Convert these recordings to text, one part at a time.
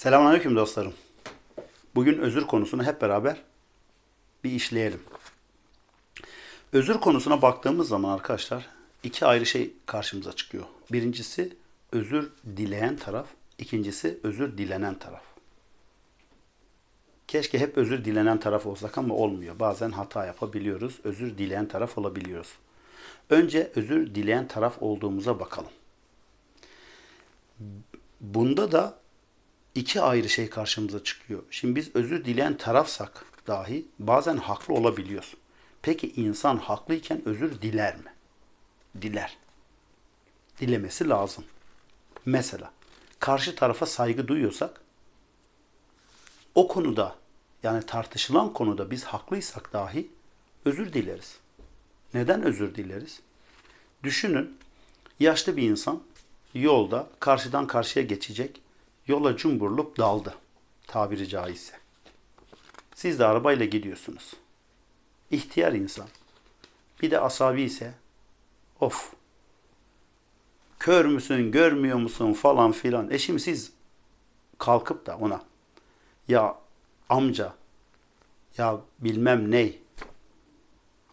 Selamünaleyküm dostlarım. Bugün özür konusunu hep beraber bir işleyelim. Özür konusuna baktığımız zaman arkadaşlar iki ayrı şey karşımıza çıkıyor. Birincisi özür dileyen taraf, ikincisi özür dilenen taraf. Keşke hep özür dilenen taraf olsak ama olmuyor. Bazen hata yapabiliyoruz. Özür dileyen taraf olabiliyoruz. Önce özür dileyen taraf olduğumuza bakalım. Bunda da iki ayrı şey karşımıza çıkıyor. Şimdi biz özür dileyen tarafsak dahi bazen haklı olabiliyoruz. Peki insan haklıyken özür diler mi? Diler. Dilemesi lazım. Mesela karşı tarafa saygı duyuyorsak o konuda yani tartışılan konuda biz haklıysak dahi özür dileriz. Neden özür dileriz? Düşünün yaşlı bir insan yolda karşıdan karşıya geçecek yola cumburlup daldı tabiri caizse. Siz de arabayla gidiyorsunuz. İhtiyar insan. Bir de asabi ise of kör müsün görmüyor musun falan filan. E şimdi siz kalkıp da ona ya amca ya bilmem ney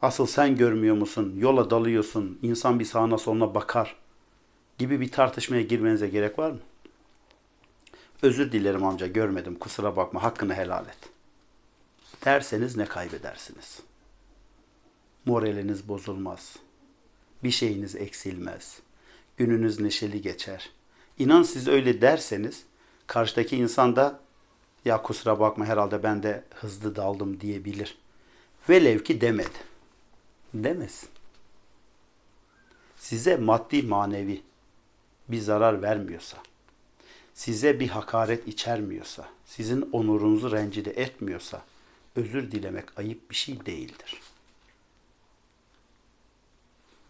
asıl sen görmüyor musun yola dalıyorsun insan bir sağına soluna bakar gibi bir tartışmaya girmenize gerek var mı? Özür dilerim amca görmedim kusura bakma hakkını helal et. Derseniz ne kaybedersiniz? Moraliniz bozulmaz. Bir şeyiniz eksilmez. Gününüz neşeli geçer. İnan siz öyle derseniz karşıdaki insan da ya kusura bakma herhalde ben de hızlı daldım diyebilir. Velev ki demedi. Demesin. Size maddi manevi bir zarar vermiyorsa, size bir hakaret içermiyorsa, sizin onurunuzu rencide etmiyorsa, özür dilemek ayıp bir şey değildir.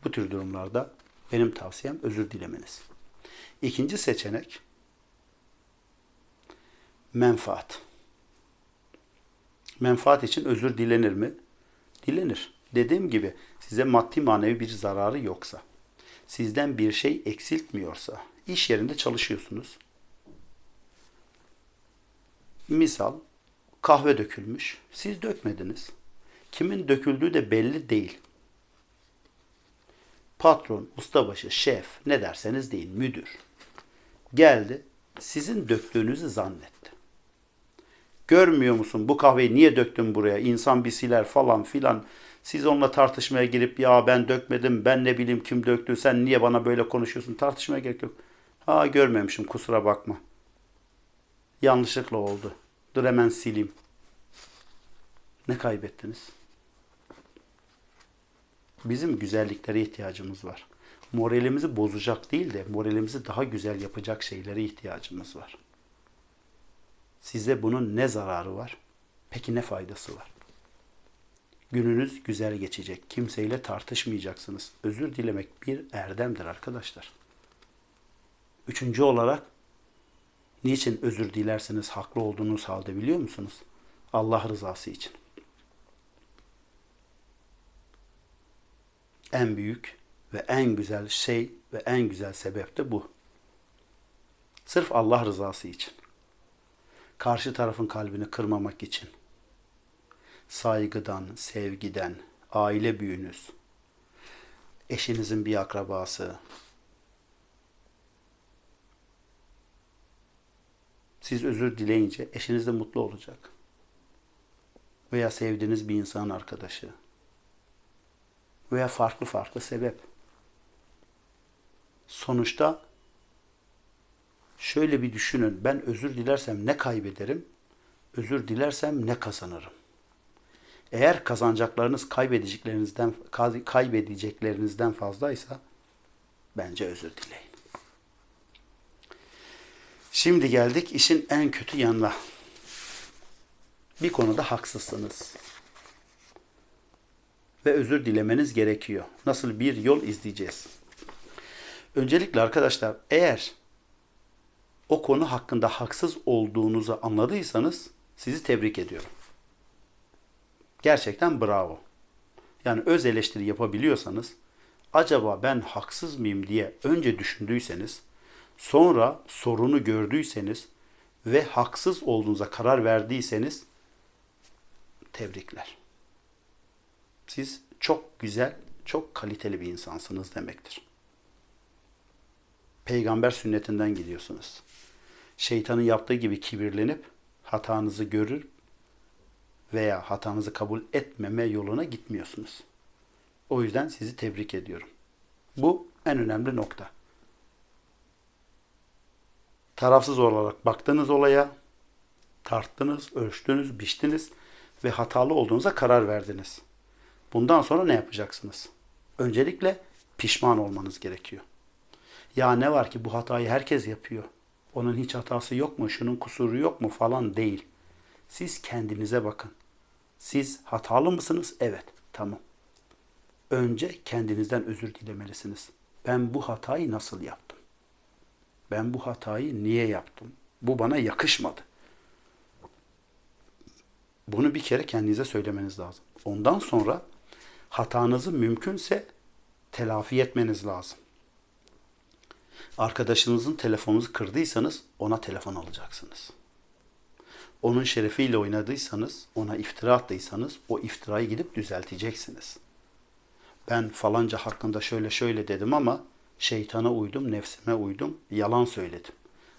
Bu tür durumlarda benim tavsiyem özür dilemeniz. İkinci seçenek menfaat. Menfaat için özür dilenir mi? Dilenir. Dediğim gibi size maddi manevi bir zararı yoksa, sizden bir şey eksiltmiyorsa, iş yerinde çalışıyorsunuz. Misal kahve dökülmüş, siz dökmediniz. Kimin döküldüğü de belli değil. Patron, ustabaşı, şef ne derseniz deyin müdür. Geldi sizin döktüğünüzü zannetti. Görmüyor musun bu kahveyi niye döktün buraya? İnsan bir siler falan filan. Siz onunla tartışmaya girip ya ben dökmedim ben ne bileyim kim döktü sen niye bana böyle konuşuyorsun tartışmaya gerek yok. Ha görmemişim kusura bakma. Yanlışlıkla oldu. Dur hemen sileyim. Ne kaybettiniz? Bizim güzelliklere ihtiyacımız var. Moralimizi bozacak değil de moralimizi daha güzel yapacak şeylere ihtiyacımız var. Size bunun ne zararı var? Peki ne faydası var? Gününüz güzel geçecek. Kimseyle tartışmayacaksınız. Özür dilemek bir erdemdir arkadaşlar. Üçüncü olarak niçin özür dilersiniz haklı olduğunuz halde biliyor musunuz? Allah rızası için. En büyük ve en güzel şey ve en güzel sebep de bu. Sırf Allah rızası için. Karşı tarafın kalbini kırmamak için. Saygıdan, sevgiden, aile büyüğünüz, eşinizin bir akrabası, siz özür dileyince eşiniz de mutlu olacak. Veya sevdiğiniz bir insanın arkadaşı. Veya farklı farklı sebep. Sonuçta şöyle bir düşünün. Ben özür dilersem ne kaybederim? Özür dilersem ne kazanırım? Eğer kazanacaklarınız kaybedeceklerinizden kaybedeceklerinizden fazlaysa bence özür dileyin. Şimdi geldik işin en kötü yanına. Bir konuda haksızsınız. Ve özür dilemeniz gerekiyor. Nasıl bir yol izleyeceğiz? Öncelikle arkadaşlar eğer o konu hakkında haksız olduğunuzu anladıysanız sizi tebrik ediyorum. Gerçekten bravo. Yani öz eleştiri yapabiliyorsanız acaba ben haksız mıyım diye önce düşündüyseniz sonra sorunu gördüyseniz ve haksız olduğunuza karar verdiyseniz tebrikler. Siz çok güzel, çok kaliteli bir insansınız demektir. Peygamber sünnetinden gidiyorsunuz. Şeytanın yaptığı gibi kibirlenip hatanızı görür veya hatanızı kabul etmeme yoluna gitmiyorsunuz. O yüzden sizi tebrik ediyorum. Bu en önemli nokta. Tarafsız olarak baktınız olaya, tarttınız, ölçtünüz, biçtiniz ve hatalı olduğunuza karar verdiniz. Bundan sonra ne yapacaksınız? Öncelikle pişman olmanız gerekiyor. Ya ne var ki bu hatayı herkes yapıyor. Onun hiç hatası yok mu, şunun kusuru yok mu falan değil. Siz kendinize bakın. Siz hatalı mısınız? Evet, tamam. Önce kendinizden özür dilemelisiniz. Ben bu hatayı nasıl yaptım? Ben bu hatayı niye yaptım? Bu bana yakışmadı. Bunu bir kere kendinize söylemeniz lazım. Ondan sonra hatanızı mümkünse telafi etmeniz lazım. Arkadaşınızın telefonunuzu kırdıysanız ona telefon alacaksınız. Onun şerefiyle oynadıysanız, ona iftira attıysanız o iftirayı gidip düzelteceksiniz. Ben falanca hakkında şöyle şöyle dedim ama şeytana uydum, nefsime uydum, yalan söyledim.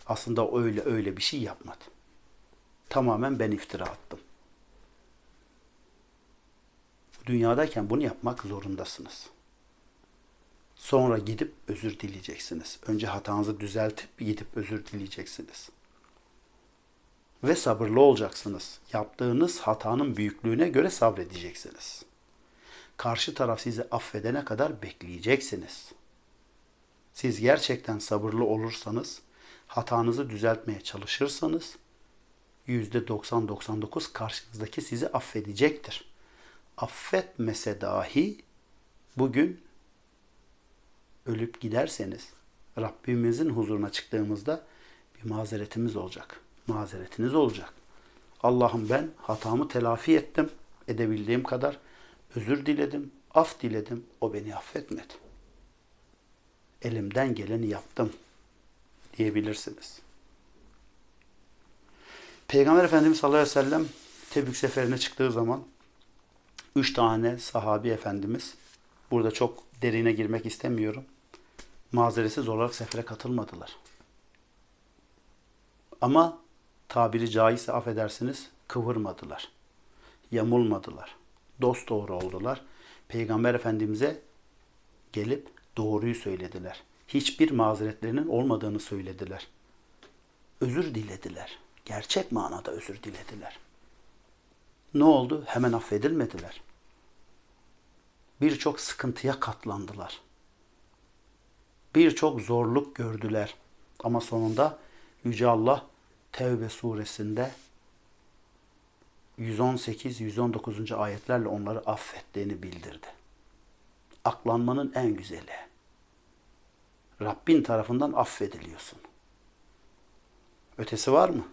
Aslında öyle öyle bir şey yapmadı. Tamamen ben iftira attım. Dünyadayken bunu yapmak zorundasınız. Sonra gidip özür dileyeceksiniz. Önce hatanızı düzeltip gidip özür dileyeceksiniz. Ve sabırlı olacaksınız. Yaptığınız hatanın büyüklüğüne göre sabredeceksiniz. Karşı taraf sizi affedene kadar bekleyeceksiniz. Siz gerçekten sabırlı olursanız, hatanızı düzeltmeye çalışırsanız %90-99 karşınızdaki sizi affedecektir. Affetmese dahi bugün ölüp giderseniz Rabbimizin huzuruna çıktığımızda bir mazeretimiz olacak. Mazeretiniz olacak. Allah'ım ben hatamı telafi ettim. Edebildiğim kadar özür diledim, af diledim. O beni affetmedi. Elimden geleni yaptım diyebilirsiniz. Peygamber Efendimiz sallallahu aleyhi ve sellem Tebük seferine çıktığı zaman üç tane sahabi efendimiz burada çok derine girmek istemiyorum. Mazeretsiz olarak sefere katılmadılar. Ama tabiri caizse affedersiniz kıvırmadılar. Yamulmadılar. Dost doğru oldular. Peygamber Efendimiz'e gelip doğruyu söylediler. Hiçbir mazeretlerinin olmadığını söylediler. Özür dilediler. Gerçek manada özür dilediler. Ne oldu? Hemen affedilmediler. Birçok sıkıntıya katlandılar. Birçok zorluk gördüler. Ama sonunda Yüce Allah Tevbe suresinde 118-119. ayetlerle onları affettiğini bildirdi. Aklanmanın en güzeli. Rabbin tarafından affediliyorsun. Ötesi var mı?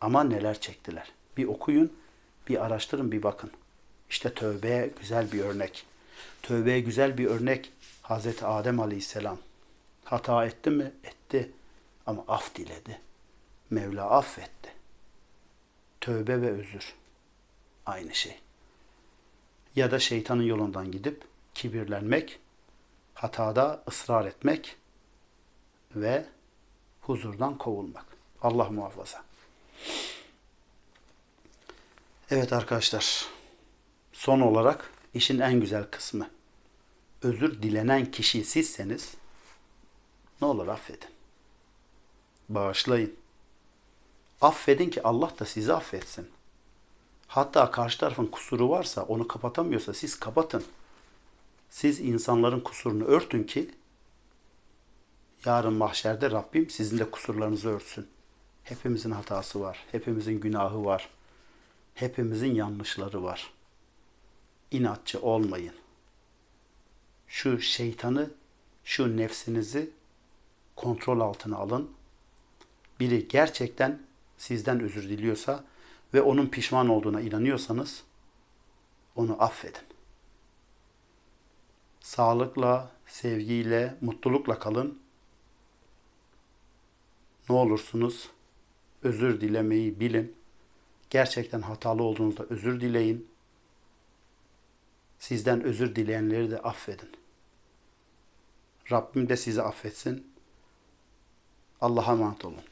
Ama neler çektiler. Bir okuyun, bir araştırın, bir bakın. İşte tövbeye güzel bir örnek. Tövbeye güzel bir örnek Hazreti Adem Aleyhisselam. Hata etti mi? Etti. Ama af diledi. Mevla affetti. Tövbe ve özür. Aynı şey. Ya da şeytanın yolundan gidip kibirlenmek, hatada ısrar etmek ve huzurdan kovulmak. Allah muhafaza. Evet arkadaşlar. Son olarak işin en güzel kısmı. Özür dilenen kişi sizseniz ne olur affedin. Bağışlayın. Affedin ki Allah da sizi affetsin. Hatta karşı tarafın kusuru varsa onu kapatamıyorsa siz kapatın. Siz insanların kusurunu örtün ki yarın mahşerde Rabbim sizin de kusurlarınızı örtsün. Hepimizin hatası var. Hepimizin günahı var. Hepimizin yanlışları var. İnatçı olmayın. Şu şeytanı, şu nefsinizi kontrol altına alın. Biri gerçekten sizden özür diliyorsa ve onun pişman olduğuna inanıyorsanız onu affedin. Sağlıkla, sevgiyle, mutlulukla kalın. ne olursunuz özür dilemeyi bilin. Gerçekten hatalı olduğunuzda özür dileyin. Sizden özür dileyenleri de affedin. Rabbim de sizi affetsin. Allah'a emanet olun.